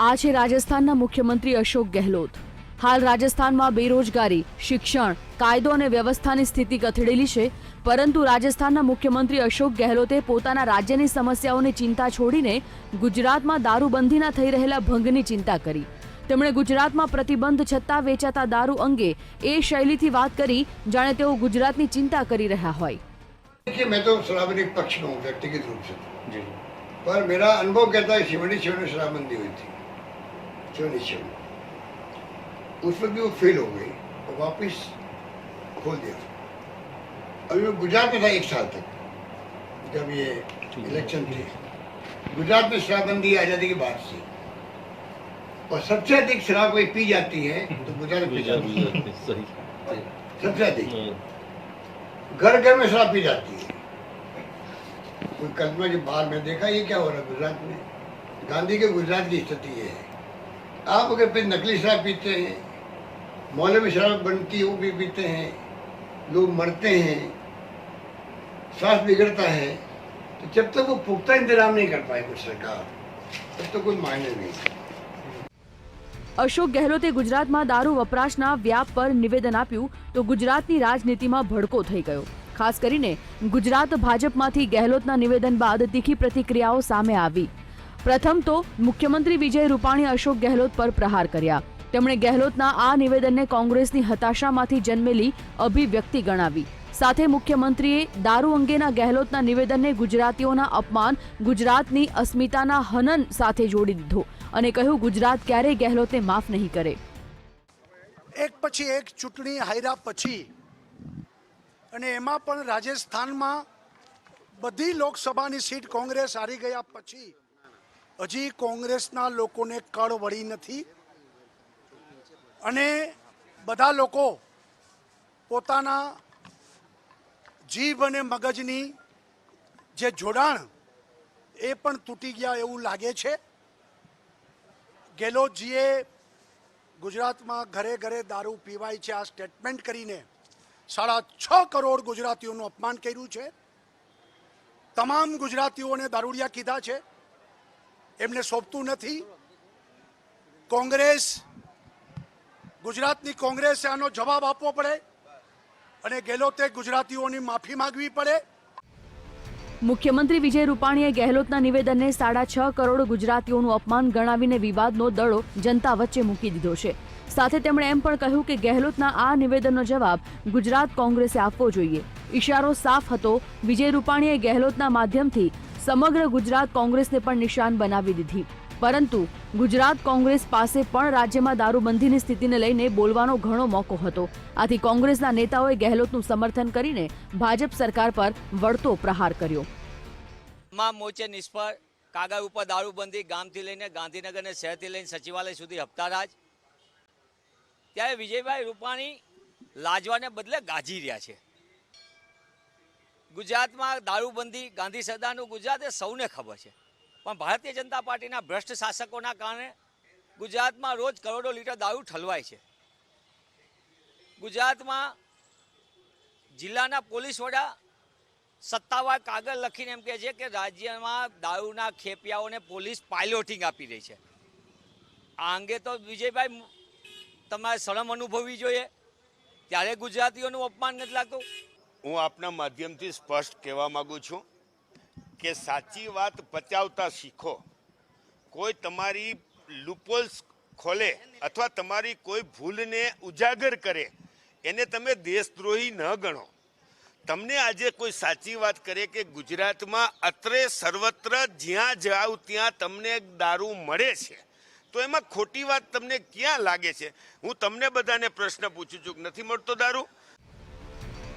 આ છે રાજસ્થાનના મુખ્યમંત્રી અશોક ગેહલોત હાલ રાજસ્થાનમાં બેરોજગારી શિક્ષણ કાયદો અને વ્યવસ્થાની સ્થિતિ કથળેલી છે પરંતુ રાજસ્થાનના મુખ્યમંત્રી અશોક ગેહલોતે પોતાના રાજ્યની સમસ્યાઓની ચિંતા છોડીને ગુજરાતમાં દારૂબંધીના થઈ રહેલા ભંગની ચિંતા કરી તેમણે ગુજરાતમાં પ્રતિબંધ છતાં વેચાતા દારૂ અંગે એ શૈલીથી વાત કરી જાણે તેઓ ગુજરાતની ચિંતા કરી રહ્યા હોય देखिए मैं तो शराबी पक्ष में हूँ व्यक्तिगत रूप से जी पर मेरा अनुभव कहता है शिवनी शिव में शराबबंदी हुई थी शिवनी शिव में उस वक्त भी वो फेल हो गई और वापस खोल दिया। अभी मैं गुजरात में था एक साल तक जब ये इलेक्शन थे। गुजरात में शराबबंदी आज़ादी के बाद से और सबसे अधिक शराब कोई पी जाती है तो गुजरात में पी जाती है। सही। सबसे अधिक। घर घर में शराब पी जाती है। कोई कल्पना जो बाहर में देखा ये क्या हो रहा है गुजरात में? गांधी के गुजरात की स्थिति ये है। आप अगर फिर नकली शराब पीते हैं मोहल्ले में शराब बनती है वो भी पीते हैं लोग मरते हैं स्वास्थ्य बिगड़ता है तो जब तक वो पुख्ता इंतजाम नहीं कर पाए कुछ सरकार तब तक कोई मायने नहीं અશોક ગેહલોતે ગુજરાતમાં દારૂ વપરાશના વ્યાપ પર નિવેદન આપ્યું તો ગુજરાતની રાજનીતિમાં ભડકો થઈ ગયો ખાસ કરીને ગુજરાત ભાજપમાંથી ગેહલોતના નિવેદન બાદ તીખી પ્રતિક્રિયાઓ સામે આવી પ્રથમ તો મુખ્યમંત્રી વિજય રૂપાણી અશોક ગેહલોત પર પ્રહાર કર્યા. તેમણે ગેહલોતના આ નિવેદનને કોંગ્રેસની હતાશામાંથી જન્મેલી અભિવ્યક્તિ ગણાવી. સાથે મુખ્યમંત્રીએ દારૂ અંગેના ગેહલોતના નિવેદનને ગુજરાતીઓના અપમાન, ગુજરાતની અસ્મિતાના હનન સાથે જોડી દીધો અને કહ્યું, ગુજરાત ક્યારેય ગેહલોતને માફ નહીં કરે. એક પછી એક ચૂંટણી હાયરા પછી અને એમાં પણ રાજસ્થાનમાં બધી લોકસભાની સીટ કોંગ્રેસ હારી ગયા પછી હજી કોંગ્રેસના લોકોને કળ વળી નથી. અને બધા લોકો પોતાના જીભ અને મગજની જે જોડાણ એ પણ તૂટી ગયા એવું લાગે છે. ગેલોતજીએ ગુજરાતમાં ઘરે ઘરે દારૂ પીવાય છે આ સ્ટેટમેન્ટ કરીને સાડા છ કરોડ ગુજરાતીઓનું અપમાન કર્યું છે. તમામ ગુજરાતીઓને દારૂડિયા કીધા છે. એમને સોંપતું નથી. કોંગ્રેસ, ગુજરાતની કોંગ્રેસે આનો જવાબ આપવો પડે અને ગેલોતે ગુજરાતીઓની માફી માંગવી પડે. મુખ્યમંત્રી વિજય રૂપાણીએ ગેહલોતના નિવેદનને સાડા છ કરોડ ગુજરાતીઓનું અપમાન ગણાવીને વિવાદનો દડો જનતા વચ્ચે મૂકી દીધો છે. સાથે તેમણે એમ પણ કહ્યું કે ગેહલોતના આ નિવેદનનો જવાબ ગુજરાત કોંગ્રેસે આપવો જોઈએ. ઇશારો સાફ હતો. વિજય રૂપાણીએ ગેહલોતના માધ્યમથી સમગ્ર ગુજરાત કોંગ્રેસને પણ નિશાન બનાવી દીધી. પરંતુ ગુજરાત કોંગ્રેસ પાસે પણ રાજ્યમાં દારૂબંધીની સ્થિતિને લઈને બોલવાનો ઘણો મોકો હતો. આથી કોંગ્રેસના નેતાઓએ ગેહલોતનું સમર્થન કરીને ભાજપ સરકાર પર વળતો પ્રહાર કર્યો. તમામ મોરચે નિષ્ફળ, કાગળ ઉપર દારૂબંધી ગામથી લઈને ગાંધીનગર અને શહેરથી લઈને સચિવાલય સુધી હપ્તારાજ. ત્યારે વિજયભાઈ રૂપાણી લાજવાને બદલે ગાજી રહ્યા છે. ગુજરાતમાં દારૂબંધી, ગાંધી સરદારનું ગુજરાત એ સૌને ખબર છે. પણ ભારતીય જનતા પાર્ટીના ભ્રષ્ટ શાસકોના કારણે ગુજરાતમાં રોજ કરોડો લીટર દારૂ ઠલવાય છે. ગુજરાતમાં જિલ્લાના પોલીસ વડા સત્તાવાર કાગળ લખીને એમ કહે છે કે રાજ્યમાં દારૂના ખેપિયાઓને પોલીસ પાયલોટિંગ આપી રહી છે. આ અંગે તો વિજયભાઈ તમારે શરમ અનુભવવી જોઈએ. ત્યારે ગુજરાતીઓનું અપમાન નથી લાગતું. હું આપના માધ્યમથી સ્પષ્ટ કહેવા માગું છું કે સાચી વાત પચાવતા શીખો. કોઈ તમારી લુપોલ્સ ખોલે અથવા તમારી કોઈ ભૂલને ઉજાગર કરે, એને તમે દેશદ્રોહી ન ગણો. તમને આજે કોઈ સાચી વાત કરે કે ગુજરાતમાં અત્રે સર્વત્ર જ્યાં જાઓ ત્યાં તમને દારૂ મળે છે, તો એમાં ખોટી વાત તમને ક્યાં લાગે છે? હું તમને બધાને પ્રશ્ન પૂછું છું નથી મળતો દારૂ?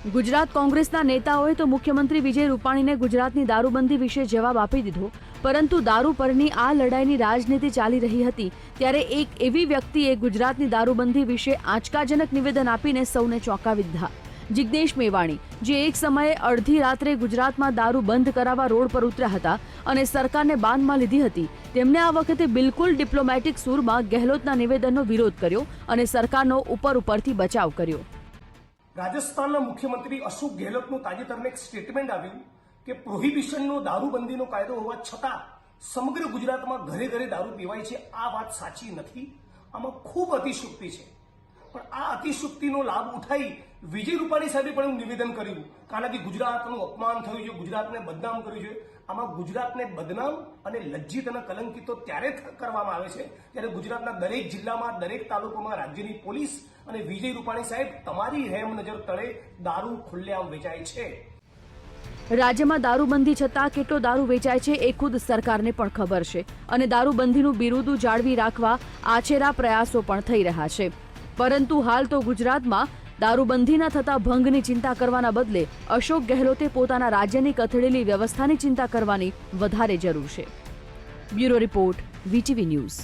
ગુજરાત કોંગ્રેસના નેતાઓએ તો મુખ્યમંત્રી વિજય રૂપાણીને ગુજરાતની દારૂબંધી વિશે જવાબ આપી દીધો. પરંતુ દારૂ પરની આ લડાઈની રાજનીતિ ચાલી રહી હતી. ત્યારે એક એવી વ્યક્તિએ ગુજરાતની દારૂબંધી વિશે આંચકાજનક નિવેદન આપીને સૌને ચોંકાવી દીધા. જિજ્ઞેશ મેવાણી, જે એક સમયે અડધી રાત્રે ગુજરાતમાં દારૂ બંધ કરાવવા રોડ પર ઉતર્યા હતા અને સરકારને બાંધમાં લીધી હતી, તેમણે આ વખતે બિલકુલ ડિપ્લોમેટિક સૂરમાં ગેહલોતના નિવેદનનો વિરોધ કર્યો અને સરકારનો ઉપર ઉપરથી બચાવ કર્યો. રાજસ્થાનના મુખ્યમંત્રી અશોક ગેહલોતનું તાજેતરમાં એક સ્ટેટમેન્ટ આવ્યું કે પ્રોહિબિશનનો દારૂબંધીનો કાયદો હોવા છતાં સમગ્ર ગુજરાતમાં ઘરે ઘરે દારૂ પીવાય છે, આ વાત સાચી નથી. આમાં ખૂબ અતિશુક્તિ છે. પણ આ અતિશુક્તિનો લાભ ઉઠાઈ વિજય રૂપાણી સાહેબે પણ હું નિવેદન કર્યું કારણ કે ગુજરાતનું અપમાન થયું છે, ગુજરાતને બદનામ કર્યું છે. આમાં ગુજરાતને બદનામ અને લજ્જિત અને કલંકિત તો ત્યારે કરવામાં આવે છે ત્યારે ગુજરાતના દરેક જિલ્લામાં, દરેક તાલુકામાં રાજ્યની પોલીસ અને વિજય રૂપાણી સાહેબ, તમારી હેમ નજર તળે દારૂ ખુલ્લેઆમ વેચાય છે. રાજ્યમાં દારૂબંધી છતાં કેટલો દારૂ વેચાય છે એ ખુદ સરકારને પણ ખબર છે. અને દારૂબંધીનું બિરુદું જાળવી રાખવા આછેરા પ્રયાસો પણ થઈ રહ્યા છે. પરંતુ હાલ તો ગુજરાતમાં દારૂબંધીના થતા ભંગની ચિંતા કરવાના બદલે અશોક ગહેલોતે પોતાના રાજ્યની કથળેલી વ્યવસ્થાની ચિંતા કરવાની વધારે જરૂર છે. Bureau report, VTV news.